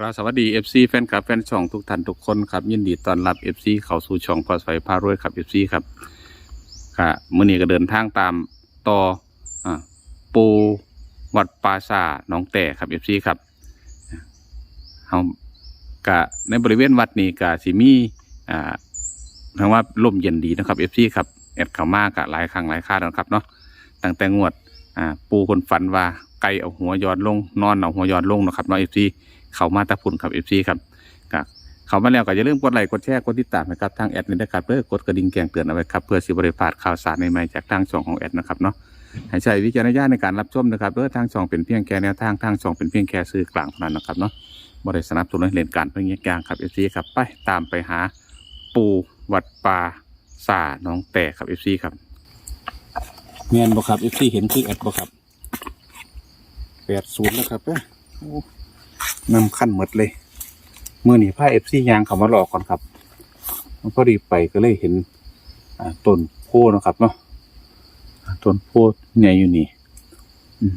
ครับสวัสดี FC แฟนคลับแฟนช่องทุกท่านทุกคนครับยินดีต้อนรับ FC เข้าสู่ช่องพอสไฟพารวยครับ FC ครับค่ะมื้อนี้ก็เดินทางตามต่ออ่าปูวัดปาสาทหนองแต่ครับ FC ครับเฮากะในบริเวณวัดนี้กะสิมีอ่าทางว่าลมเย็นดีนะครับ FC ครับแอดเข้ามากะหลายครั้งหลายคราแล้วครับเนาะตั้งแต่งวดอ่าปูคนฝันว่าไก่เอาหัวย้อนลงนอนเอาหัวย้อนลงนะครับเนาะ FC เขามาตะพุ่นครับเอฟซีครับก็เขามาแล้วก็อย่าลืมกดไลค์กดแชร์กดติดตามนะครับทางแอดนี่นะครับเด้อกดกระดิ่งแจ้งเตือนเอาไว้ครับเพื่อสิบริพลาดข่าวสารใหม่ๆจากทางช่องของแอดนะครับเนาะให้ใช้วิจารณญาณในการรับชมนะครับเด้อทางช่องเป็นเพียงแค่แนวทางทางช่องเป็นเพียงแค่สื่อกลางเท่านั้นนะครับเนาะบริสนับสนุนให้เล่นการเพื่อเงี้ยกลางครับเอฟซีครับไปตามไปหาปูวัดป่าสาหน้องแต่ครับเอฟซีครับเมียนบ่ครับเอฟซีเห็นคือแอดบ่ครับแปดศูนย์แล้วครับเด้อ นำขั้นหมดเลยเมื่อนี้ผ้าเอฟซียางเขามาหลอกก่อนครับมันพอดีไปก็เลยเห็นต้นโพธิ์นะครับเนาะต้นโพธิ์ใหญ่อยู่นี่อืม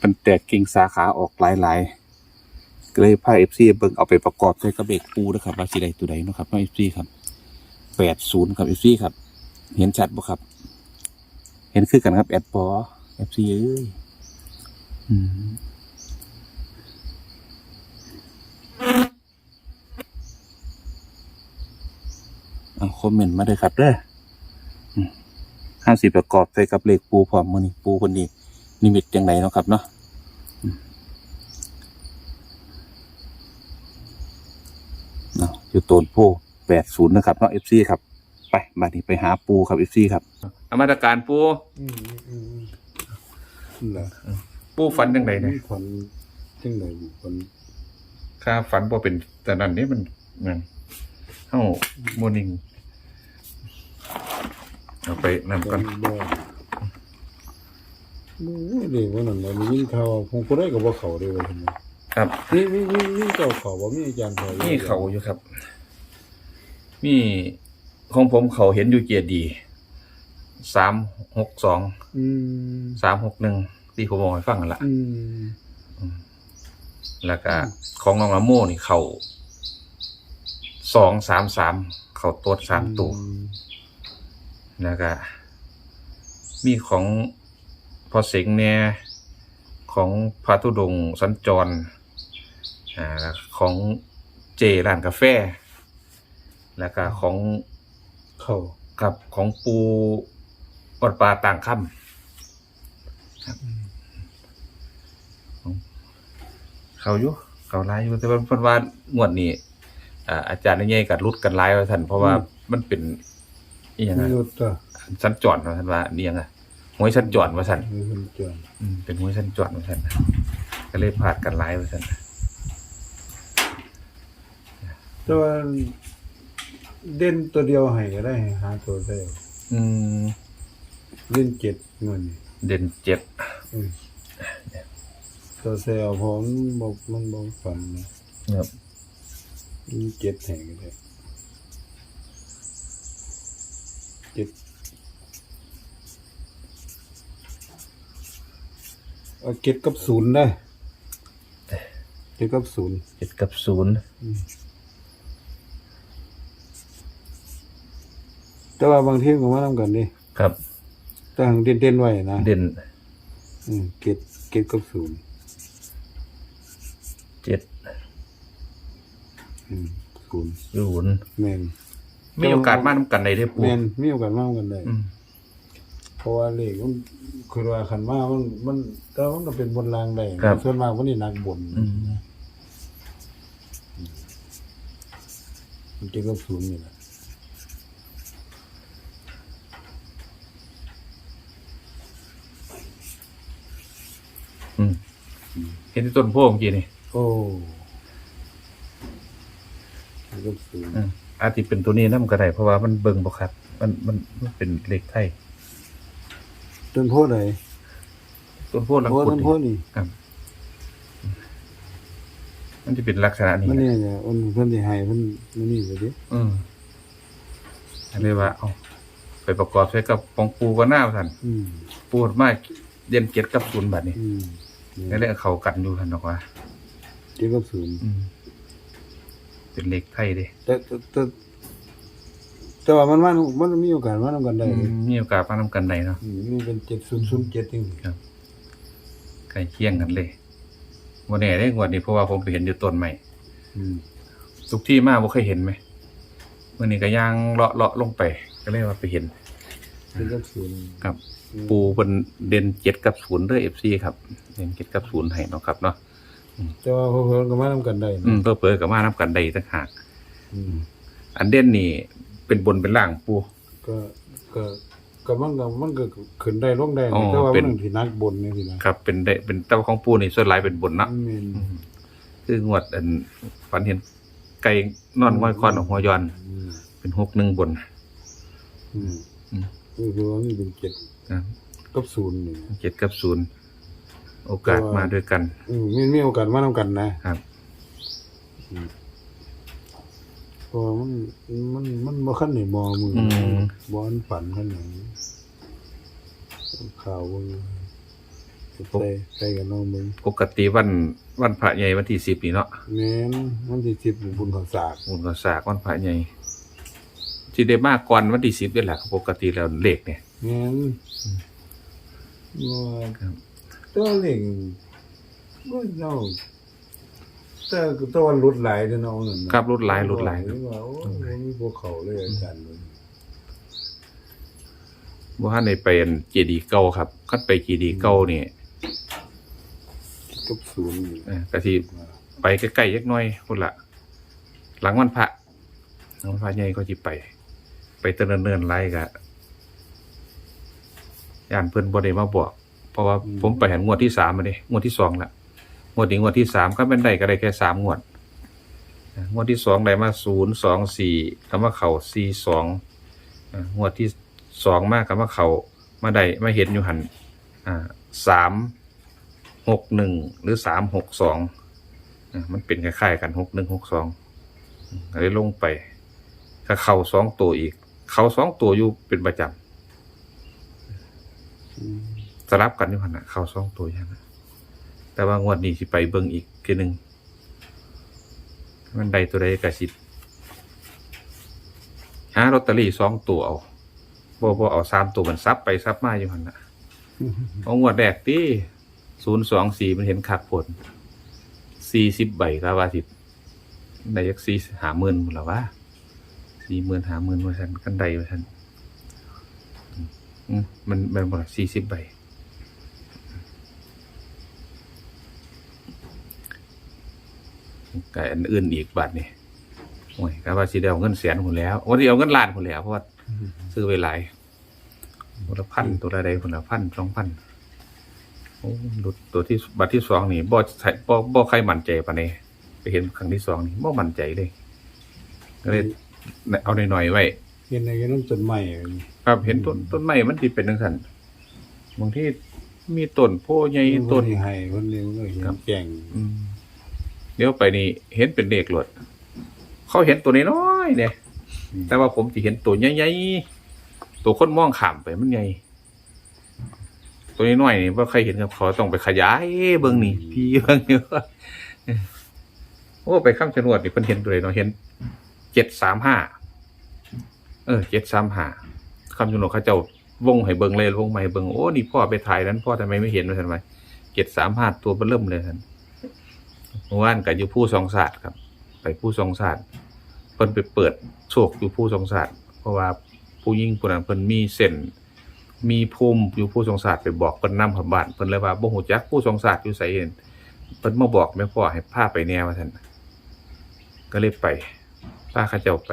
มันแตกกิ่งสาขาออกหลายๆก็เลยผ้าเอฟซีเบิ่งเอาไปประกอบใส่กระเบกปูนะครับว่าสิใดตัวใดเนาะครับเอฟซีครับแปดศูนย์ครับเอฟซีครับ เห็นชัดบ่ครับ เห็นคือกันครับแอดปอเอฟซีเอ้ย เอาคอมเมนต์มาเลยครับเด้อห้าสิประกอบใส่กับเลขปูพร้อมมือนี่ปูคนนี้นิมิตยังไงเนาะครับเนาะอืมเนาะอยู่โตนโพแปดศูนย์นะครับเนาะเอฟซีครับ ไปมาที่ไปหาปูครับเอฟซีครับมาตรการปูอืมอืมอืมนั่นแหละปูฝันยังไงเนี่ยมีคนจังไหนบุคคลค่าฝันบ่เป็นแต่นั้นนี่มันมัน เฮ้าโมอนิงเอาไปนั่นคก่อนนบ่โอ้ยเด็กว่านั่นแหละมียินข่าวคงบ่ได้กับว่าเขาได้ว่าซั่นนะครับ นี่มีมีมีเจ้าเขาบ่มีอาจารย์เขาอยู่นี่เขาอยู่ครับ มีของผมเขาเห็นอยู่เกียรดีสามหกสองอืมสามหกหนึ่งที่ผมบอกให้ฟังกันละอืมแล้วก็ของน้องละโมนี่เขา สองสามสามเขาตัวสามตัวอืมแล้วก็มีของพอเสงเนี่ยของพระธุดงค์สัญจรอ่าของเจร้านกาแฟ แล้วก็ของเขากับของปูวัดป่าต่างค่ำเขาอยู่เขาไล่อยู่แต่ว่าเพิ่นว่างวดนี้ อ่าอาจารย์นี่ใหญ่กับรุดกันไล่ว่าท่านเพราะว่ามันเป็นอีหยังมีไงรถอะชั้นจอดว่าท่านว่านี่ยังไงหวยชั้นจอดว่าท่านมีคนจอดอืมเป็นหวยชั้นจอดว่าท่านก็เลยพลาดกันไล่ว่าท่านแต่ว่าเด่นตัวเดียวให้ก็ได้หาตัวได้อืมเล่นเจ็ดเงินนี่เด่นเจ็ดอืมตัวเซลผมบอกมันบอกฝันนะครับ มีเจ็ดแห่งก็ได้เจ็ดเอาเจ็ดกับศูนย์ได้เจ็ดกับศูนย์เจ็ดกับศูนย์แต่ว่าบางทีก็มาทำกันดิครับแต่หังเด่นเด่นๆไว้นะเด่นอืมเจ็ดเจ็ดกับศูนย์เจ็ด อืมศูนย์ศูนย์แมนมีโอกาสมาทำกันในได้ปูแมนมีโอกาสมาทำกันได้อืมเพราะว่าเลขมันคือว่าขันมามันมันแต่ว่ามันก็เป็นบนรางได้ครับ ส่วนมากวันนี้นักบนอืมมันจะกับศูนย์นี่แหละอืมเห็นที่ต้นโพเมื่อกี้นี่โอ้ มันกับศูนย์อืมอาจจะเป็นตัวนี้นั่นก็ได้เพราะว่ามันเบิ่งบ่ครับมันมันมันเป็นเลขไทยต้นโพธิ์ไหนต้นโพลังโพคุดต้นโพธิ์นี่ครับมันจะเป็นลักษณะนี้มันเนี่ยเนี่ยมันเพิ่นสิให้เพิ่นมันนี่ไปดิอืมอันนี้ว่าเอาไปประกอบใช้กับปองปูก็น่าท่านอืมปูดมากเย็นเกียรติกับศูนย์บัดนี้อืมนี่แหละเขากันอยู่ท่านบอกว่าเจ็ดกับศูนย์อืม เป็นเลขไทยเด้แต่แต่แต่แต่ว่ามันมันมันมีโอกาสมานำกันได้อืเลยมมีโอกาสมานำกันได้เนาะอืมนี่เป็นเจ็ดศูนย์ศูนย์เจ็ดจริงใกล้เคียงกันเลยวันนี้ได้งวดนี้เพราะว่าผมไปเห็นอยู่ต้นใหม่อืมทุกที่มาบ่เคยเห็นไหมวันนี้ก็ย่างเลาะเลาะลงไป ก็เลยว่าไปเห็นเจ็ดกับศูนย์ครับ ปูเป็นเด่นเจ็ดกับศูนย์เด้อเอฟซีครับ เด่นเจ็ดกับศูนย์ให้เนาะครับเนาะ แต่ว่าเพิ่นก็มานำกันได้อืนะมเพื่อเปิดกับมานับกันได้ต่างหากอืมอันเด่นนี่เป็นบนเป็นล่างปู ก็ก็ก็มันก็มันก็ขึ้นได้ลงได้อ๋อนะแต่ว่าเป็มันนที่นักบนนี่สินะครับ เป็นได้เป็นเต้าของปูนี่ส่วนหลายเป็นบนเนาะอืมอืมคืองวดอันฝันเห็นไก่นอนง่อยคอนออกหัวย้อน อืมเป็นหกหนึ่งบน อืมอืม คือว่ามันเป็นเจ็ดครับกับศูนย์นี่ เจ็ดกับศูนย์ โอกาสมาด้วยกัน อืมมีมีโอกาสมานำกันนะครับ เพราะว่ามันมันมันบ่คันได้มองมืออมบ่อันฝันคันไหนข่าวว่าใส่ใส่กันน้องมึงปกติวันวันพระใหญ่วันที่สิบนี่เนาะแม่นมันที่สิบบุญของศาสตร์บุญกษากวันพระใหญ่ที่ได้มากก่อนวันที่สิบนี่แหละปกติแล้วเลขเนี่ยแม่นว่าครับ ตัวเล่งบ่เนาแต่ก็ตัวรถหลายเด้อน้องนั่นน่ะครับรถหลายรถหลาย ว่าโอ้ยมีภูเขาเลยอาจารย์เลยว่าในไปอันเจดีย์เก่าครับคัดไปเจดีย์เก่านี่กับศูนย์นี่เอ่อกะที่ไปใกล้ๆยักหน้อยพุ่นละหลังวันพระหลังวันพระใหญ่ก็จิไป ไปเตือนเนินๆไรกะย่านเพิ่นบ่ได้มาบอก เพราะว่าผมไปเห็นงวดที่สามมาเด้งวดที่สองละงวดนี้งวดที่สามก็เป็นได้ก็ได้แค่สามงวดงวดที่สองได้มาศูนย์สองสี่คำว่าเข่าสี่สองงวดที่สองมากคำว่าเขามาได้มาเห็นอยู่หันอ่าสามหกหนึ่งหรือสามหกสองมันเป็นคล้ายๆกันหกหนึ่งหกสองเลยลงไปถ้าเข่าสองตัวอีก เข่าสองตัวอยู่เป็นประจำอืม สลับกันอยู่หันนะเข้าสองตัวอย่างนะแต่ว่างวดนี้สิไปเบิ่งอีกทีหนึ่งมันใดตัวใดกระสิหาลอตเตอรี่สองตัวเอาบ่บ่เอาสามตัวมันซับไปซับมาอยู่หันนะเอางวดแรกที่ศูนย์สองสี่มันเห็นขาดผลสี่สิบใบก็ว่าสิได้ยักสี่หาหมื่นหมดแล้วว่าสี่หมื่นหาหมื่นว่าฉันกันใดว่าฉันอืมมันมันหมดสี่สิบใบ กับอันอื่นอีกบาทนี่โอ้ยก็ว่าสิได้เอาเงินแสนคนแล้ววันนี้เอาเงินล้านคนแล้วเพราะว่าซื้อไปหลายตัวละพันตัวละใดคนละพันสองพันโอ้หลุดตัวที่บัตรที่สองนี่บ่ใส่บ่บ่ใครมั่นใจปานนี้ไปเห็นครั้งที่สองนี่บ่มั่นใจเลยก็เลยเอาหน่อยๆไว้เห็นในน้ำต้นไม้ครับเห็นต้นต้นไม้มันติเป็นจังซั่นบางที่มีต้นโพใหญ่ต้ต้นนให้คนนี้มันก็เห็ครันบแก่งอืม เดี๋ยวไปนี่เห็นเป็นเด็กหลดเขาเห็นตัวน้อยๆเนี่ยแต่ว่าผมจะเห็นตัวใหญ่ๆตัวคนมองขามไปมันใหญ่ตัวน้อยๆนี่ว่าใครเห็นกับเขาต้องไปขยายเบิ้งนี่พี่เบิ้งนี่ว่าโอ้ไปข้ามชะนวดนี่เพิ่นเห็นตัวไหนเนาะเห็นเจ็ดสามห้าเออเจ็ดสามห้าข้ามชะนวดเขาเจ้าวงให้เบิ้งเลยวงมาให้เบิ้งโอ้นี่พ่อไปถ่ายนั้นพ่อทำไมไม่เห็นมาทำไมเจ็ดสามห้าตัวเบิ่มเริ่มเลยท่าน เมื่อวานกับอยู่ผู้ทรงศาสตร์ครับ ไปผู้ทรงศาสตร์เพิ่นไปเปิดโชคอยู่ผู้ทรงศาสตร์เพราะว่าผู้ยิ่งผู้นั้นเพิ่นมีเส้นมีภูมิอยู่ผู้ทรงศาสตร์ไปบอกเพิ่นนำขับบ้านเพิ่นเลยว่าบ่ฮู้จักผู้ทรงศาสตร์อยู่ไสเห็นเพิ่นมาบอกแม่พ่อให้พาไปแนวว่าซั่นก็เลยไปพาเขาเจ้าไป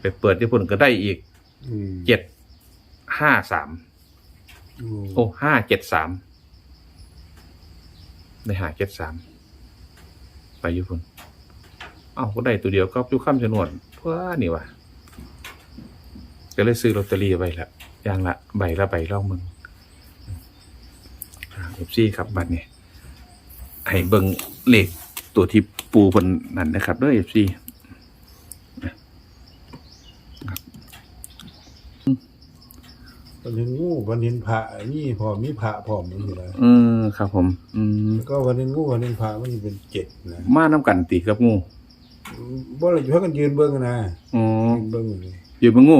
ไปเปิดที่พุ่นก็ได้อีกอืมเจ็ดห้าสามโอ้โอ้ห้าเจ็ดสามได้หาเจ็ดสาม ไปอยู่พุ่นเอ้าก็ได้ตัวเดียวก็อยู่ข้ามจนวนเพื่อนี่วะก็เลยซื้อลอตเตอรี่ไปละอย่างละใบละใบล่องมึงเอฟซีครับบัตรนี่ให้เบิงเลขตัวที่ปูบนนั่นนะครับเด้วยเอฟซี วันเห็นงูวันเห็นพระนี่พอมีพระพร้อมมันอยู่แล้วเออครับผม อืมแล้วก็วันเห็นงูวันเห็นพระมันสิเป็นเจ็ดนะมาน้ำกันติกับงูบ่เลยพากันยืนเบิ่งนะอ๋อยืนเบิ่งอยู่นี่อยู่เบนงู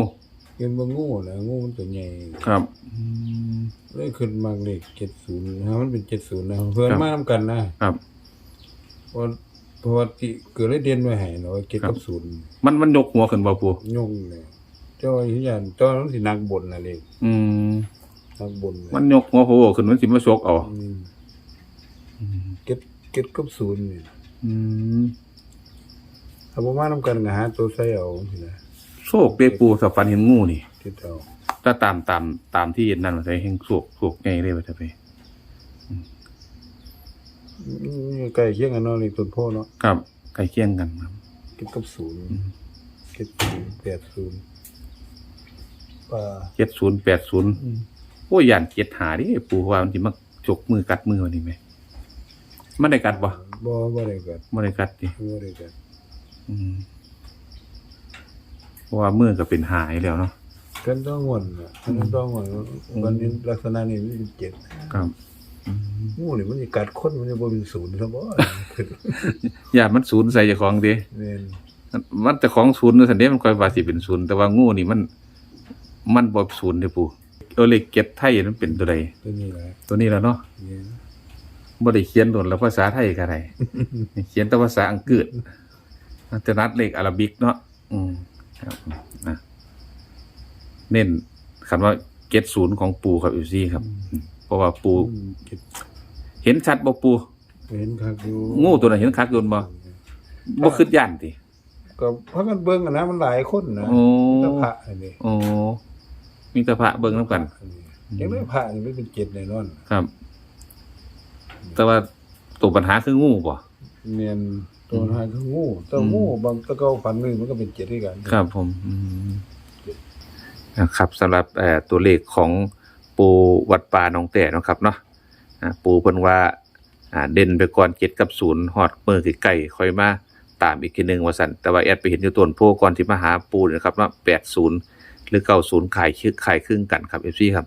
ยืนเบิ่งงูนะงูมันตัวใหญ่ครับอืมเลยขึ้นมาเลข70นะมันเป็น70นะเพื่อนครับมานํกันนะครับเพราะเพราะว่าที่เกิดเลยเด่นไว้ให้เนาะเจ็ดครักับบศูนย์มันมันยกหัวขึ้นบ่ปูยงเลยเจ้าอีหยันเจ้ามันสินักบนน่ะเลขอืมนักบนเลยมันยกหัวโผล่ขึ้นมันสิมาชกเอาอืมเก็ดเก็ดกับศูนย์นี่อืมถ้าบ่มานํกันก็หาตัวใส่เอาสินะโชคเด้ปูถ้าฟันเห็นงูนี่คิดเอาถ้าตามตามตามที่นั่นว่าใส่แห่งโชคโชคใหญ่เลยว่าจะไปอืมใกล้เคียงกันเนาะเลขต้นโพเนาะครับใกล้เคียงกันครับเก็ดกับศูนย์อืมเก็ดศูนย์แปดศูนย์ ป่าเจ็ดศูนย์แปดศูนย์โอ้ยยันเจ็ดหาดิปูว่ามันสิมาจกมือกัดมือวันนี้ไหมมันได้กัดบ่บ่บ่ได้กันมันได้กัดดิบ่ได้กันอืมเพราะว่ามือก็เป็นหายแล้วเนาะ กันต้องงวนน่ะกันต้องงวนวันนี้ลักษณะนี้มันเป็นเจ็ดครับอืมงูนี่มันสิกัดคนมันจะบ่เป็นศูนย์ซะบ่ขึ้นอย่ามันศูนย์ใส่เจ้าของดิ แม่นมันแต่ของศูนย์นั่นสันเดมันคอยว่าสิเป็นศูนย์แต่ว่างูนี่มัน มันบ่ศูนย์เด้อปูเออเลขเก็ตไทยมันเป็นตัวใดตัวนี้แหละตัวนี้แล้วเนาะเนี่ยบ่ได้เขียนโดนแล้วภาษาไทยก็ได้ เขียนแต่ภาษาอังกฤษอัตนัดเลขอาราบิกเนาะอืมครับนะเน้นคำว่าเก็ตศูนย์ของปูครับอยู่ซี่ครับอืมเพราะว่าปูอืมเจ็ดเห็นชัดบ่ปู เห็นคักอยู่งูตัวนั้นเห็นคักโยนบ่บ่คิดย่านติก็เพราะกันเบิ่งกันนะมันหลายคนนะโอ้แต่พระอันนี้โอ้ มีแต่พระเบิ่งนํกันอันนี้ยังได้พระนี่มันเป็นเจ็ดแน่นอนครับ แต่ว่าตัวปัญหาคืองูบ่ เนียนตัวหาคืองูแต่อืมงูบางตะเกาฝันหนึงมันก็เป็นเจ็ดด้วยกันครับผมอืมนะครับสำหรับเอ่อตัวเลขของปูวัดป่าหนองแต่เนาะครับเนาะอ่าปูเพิ่นว่าอ่าเด่นไปก่อนเจ็ดกับศูนย์ฮอดมือใกล้ๆค่อยมาตามอีกทีหนึงว่าซั่นแต่ว่าแอดไปเห็นอยู่ต้นโพก่อนที่มาหาปูเนยนะครับว่า80 หรือ90ขายชื่อขายครึ่งกันครับ FC ครับ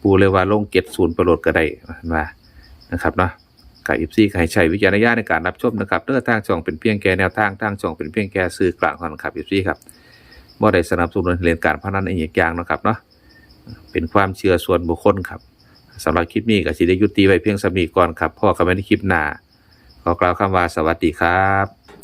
ปูเลยว่าลง70ประโลดก็ได้ว่านะครับเนาะกับอีซีให้ใช้วิจารณญาณในการรับชมนะครับเลือกทางช่องเป็นเพียงแค่แนวทางทางช่องเป็นเพียงแค่สื่อกลางคนครับอีซีครับบ่ได้สนับสนุนเรียนการพนันอีกอย่างนะครับเนาะเป็นความเชื่อส่วนบุคคลครับสำหรับคลิปนี้ก็สิได้ยุติไว้เพียงสมีก่อนครับพ่อกันไม่ในคลิปหน้าขอกล่าวคำว่าสวัสดีครับ